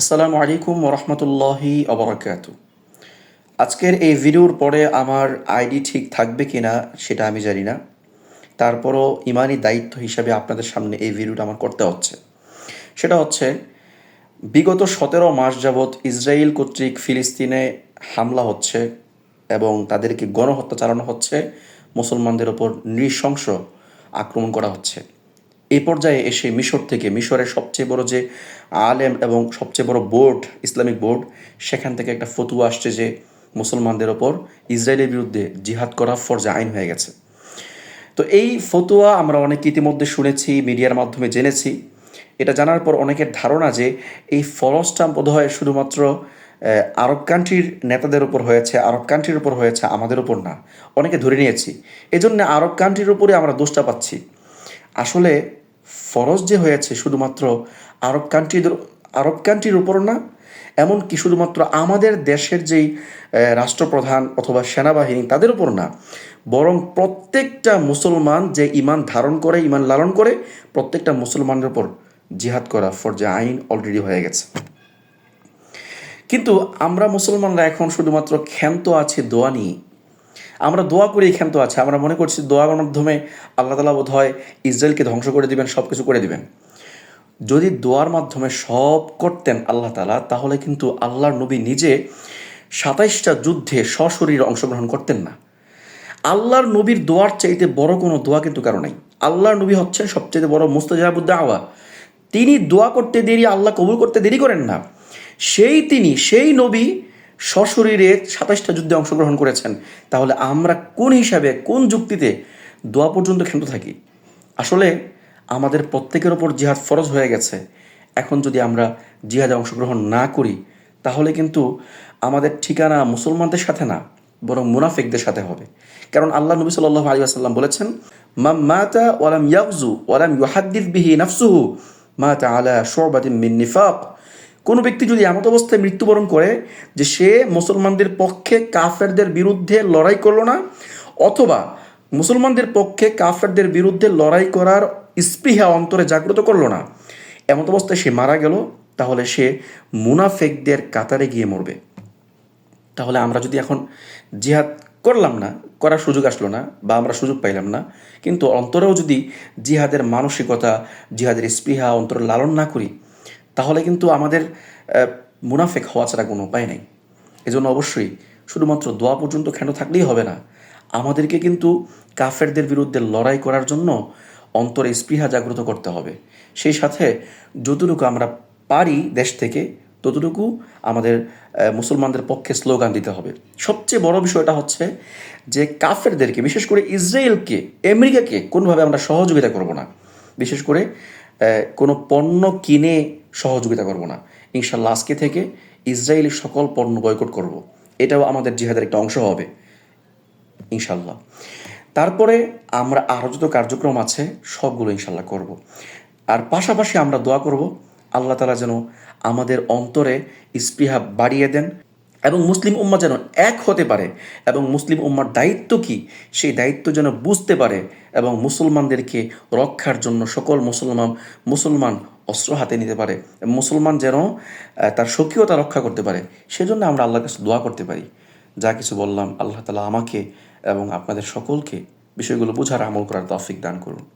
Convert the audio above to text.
আসসালামু আলাইকুম ওরহমতুল্লাহি অবরাকাত আজকের এই ভিডিওর পরে আমার আইডি ঠিক থাকবে কি না সেটা আমি জানি না। তারপরও ইমানি দায়িত্ব হিসাবে আপনাদের সামনে এই ভিডিওটা আমার করতে হচ্ছে। সেটা হচ্ছে, বিগত সতেরো মাস যাবৎ ইসরায়েল কর্তৃক ফিলিস্তিনে হামলা হচ্ছে এবং তাদেরকে গণহত্যা চালানো হচ্ছে, মুসলমানদের ওপর নৃশংস আক্রমণ করা হচ্ছে। এই পর্যায়ে এসে মিশর থেকে মিশরের সবচেয়ে বড় যে আলেম এবং সবচেয়ে বড় বোর্ড, ইসলামিক বোর্ড, সেখান থেকে একটা ফতুয়া আসছে যে মুসলমানদের ওপর ইসরায়েলের বিরুদ্ধে জিহাদ করা ফরজে আইন হয়ে গেছে। তো এই ফতুয়া আমরা অনেক ইতিমধ্যে শুনেছি, মিডিয়ার মাধ্যমে জেনেছি। এটা জানার পর অনেকের ধারণা যে এই ফরজটা বোধহয় শুধুমাত্র আরব কান্ট্রির নেতাদের উপর হয়েছে, আরব কান্ট্রির উপর হয়েছে, আমাদের উপর না। অনেকে ধরে নিয়েছি। এজন্য আরব কান্ট্রির উপরে আমরা দোষটা পাচ্ছি। আসলে ফরজ যে হয়েছে শুধুমাত্র আরব কান্ট্রিদের আরব কান্ট্রির উপর না, এমনকি শুধুমাত্র আমাদের দেশের যেই রাষ্ট্রপ্রধান অথবা সেনাবাহিনী তাদের উপর না, বরং প্রত্যেকটা মুসলমান যে ইমান ধারণ করে ইমান লালন করে, প্রত্যেকটা মুসলমানের উপর জিহাদ করা ফর ফরজে আইন অলরেডি হয়ে গেছে। কিন্তু আমরা মুসলমানরা এখন শুধুমাত্র ক্ষান্ত আছি দোয়া নিয়ে। আমরা দোয়া করেই তো আছে। আমরা মনে করছি দোয়ার মাধ্যমে আল্লাহ তালা বোধ হয় ইসরায়েলকে ধ্বংস করে দিবেন সব কিছু করে দিবেন। যদি দোয়ার মাধ্যমে সব করতেন আল্লাহ তালা তাহলে কিন্তু আল্লাহর নবী নিজে সাতাইশটা যুদ্ধে সশরীরে অংশগ্রহণ করতেন না। আল্লাহর নবীর দোয়ার চাইতে বড় কোনো দোয়া কিন্তু কারও নাই। আল্লাহর নবী হচ্ছেন সবচেয়ে বড় মুস্তাজাবুদ্দা আওয়া তিনি দোয়া করতে দেরি, আল্লাহ কবুল করতে দেরি করেন না। সেই তিনি, সেই নবী সশরীরে সাতাশটা যুদ্ধে অংশগ্রহণ করেছেন। তাহলে আমরা কোন হিসাবে, কোন যুক্তিতে দোয়া পর্যন্ত ক্ষান্ত থাকি? আসলে আমাদের প্রত্যেকের ওপর জিহাদ ফরজ হয়ে গেছে। এখন যদি আমরা জিহাদে অংশগ্রহণ না করি, তাহলে কিন্তু আমাদের ঠিকানা মুসলমানদের সাথে না, বরং মুনাফিকদের সাথে হবে। কারণ আল্লাহ নবী সাল্লাহ আলী আসাল্লাম বলেছেন মাম মাতা ওয়ালাম ইয়াকজু ওয়ালাম ইউহাদ্দিদ বিহি নাফসুহু, মাতা আলা শোবাদিন মিন নিফাক। কোনো ব্যক্তি যদি এমত অবস্থায় মৃত্যুবরণ করে যে সে মুসলমানদের পক্ষে কাফেরদের বিরুদ্ধে লড়াই করল না, অথবা মুসলমানদের পক্ষে কাফেরদের বিরুদ্ধে লড়াই করার স্পৃহা অন্তরে জাগ্রত করল না, এমত অবস্থায় সে মারা গেল, তাহলে সে মুনাফেকদের কাতারে গিয়ে মরবে। তাহলে আমরা যদি এখন জিহাদ করলাম না, করার সুযোগ আসলো না, বা আমরা সুযোগ পাইলাম না, কিন্তু অন্তরেও যদি জিহাদের মানসিকতা, জিহাদের স্পৃহা অন্তরে লালন না করি তাহলে কিন্তু আমাদের মুনাফেক হওয়া ছাড়া কোনো উপায় নেই। এজন্য অবশ্যই শুধুমাত্র দোয়া পর্যন্ত ক্ষান্ত থাকলেই হবে না, আমাদেরকে কিন্তু কাফেরদের বিরুদ্ধে লড়াই করার জন্য অন্তরে স্পৃহা জাগ্রত করতে হবে। সেই সাথে যতটুকু আমরা পারি দেশ থেকে, ততটুকু আমাদের মুসলমানদের পক্ষে স্লোগান দিতে হবে। সবচেয়ে বড় বিষয়টা হচ্ছে যে কাফেরদেরকে, বিশেষ করে ইসরায়েলকে, আমেরিকাকে কোনোভাবে আমরা সহযোগিতা করব না। বিশেষ করে কোনো পণ্য কিনে সহযোগিতা করব না। ইনশাল্লাহ আজকে থেকে ইসরায়েলি সকল পণ্য বয়কট করব। এটাও আমাদের জিহাদের একটা অংশ হবে। ইনশাল্লাহ তারপরে আমরা আরও যত কার্যক্রম আছে, সবগুলো ইনশাল্লাহ করব। আর পাশাপাশি আমরা দোয়া করব, আল্লাহ তালা যেন আমাদের অন্তরে স্পৃহা বাড়িয়ে দেন। এবং মুসলিম উম্মা যেন এক হতে পারে এবং মুসলিম উম্মার দায়িত্ব কি? সেই দায়িত্ব যেন বুঝতে পারে এবং মুসলমানদেরকে রক্ষার জন্য সকল মুসলমান মুসলমান অস্ত্র হাতে নিতে পারে মুসলমান যেন তার সক্রিয়তা রক্ষা করতে পারে। সেজন্য আমরা আল্লাহর কাছে দোয়া করতে পারি। যা কিছু বললাম, আল্লাহ তালা আমাকে এবং আপনাদের সকলকে বিষয়গুলো বোঝার আমল করার তৌফিক দান করুন।